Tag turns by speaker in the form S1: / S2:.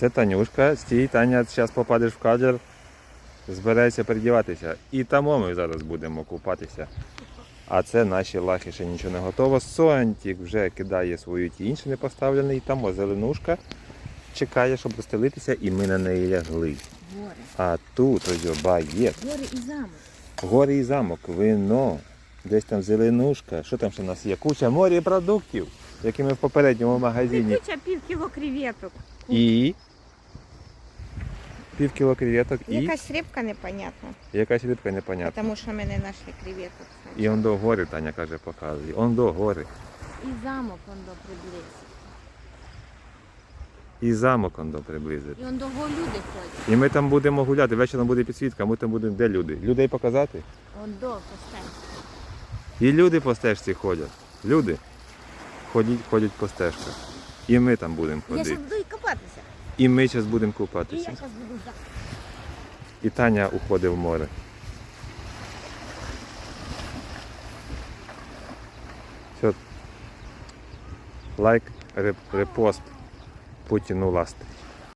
S1: Це Танюшка, стій, Таня, зараз попадеш в кадр, збирається передіватися. І тому ми зараз будемо купатися. А це наші лахи ще нічого не готово. Сонтік вже кидає свою тінь, ще не поставлений. Там зеленушка чекає, щоб розстелитися, і ми на неї лягли.
S2: Гори.
S1: А тут ось багет.
S2: Гори і замок.
S1: Гори і замок, вино, десь там зеленушка. Що там ще у нас є? Куча морепродуктів, які ми в попередньому магазині.
S2: Куча пів кіло креветок.
S1: І пів кіло креветок і
S2: Якась рибка непонятна,
S1: якась рибка непонятна.
S2: тому що ми не знайшли креветок.
S1: І он до гори, Таня каже, показує. Он до гори.
S2: І замок он до приблизь.
S1: І замок он до приблизить.
S2: І он до го люди ходять.
S1: І ми там будемо гуляти. Вечором буде підсвітка, ми там будемо де люди? Людей показати?
S2: Он до постель.
S1: І люди по стежці ходять. Люди ходять, ходять по стежках. І ми там будемо
S2: Я
S1: ходити.
S2: зараз буду і копатися.
S1: І ми зараз будемо купатися. І Таня уходить в море. Все. Лайк, реп- репост Путіну ласти.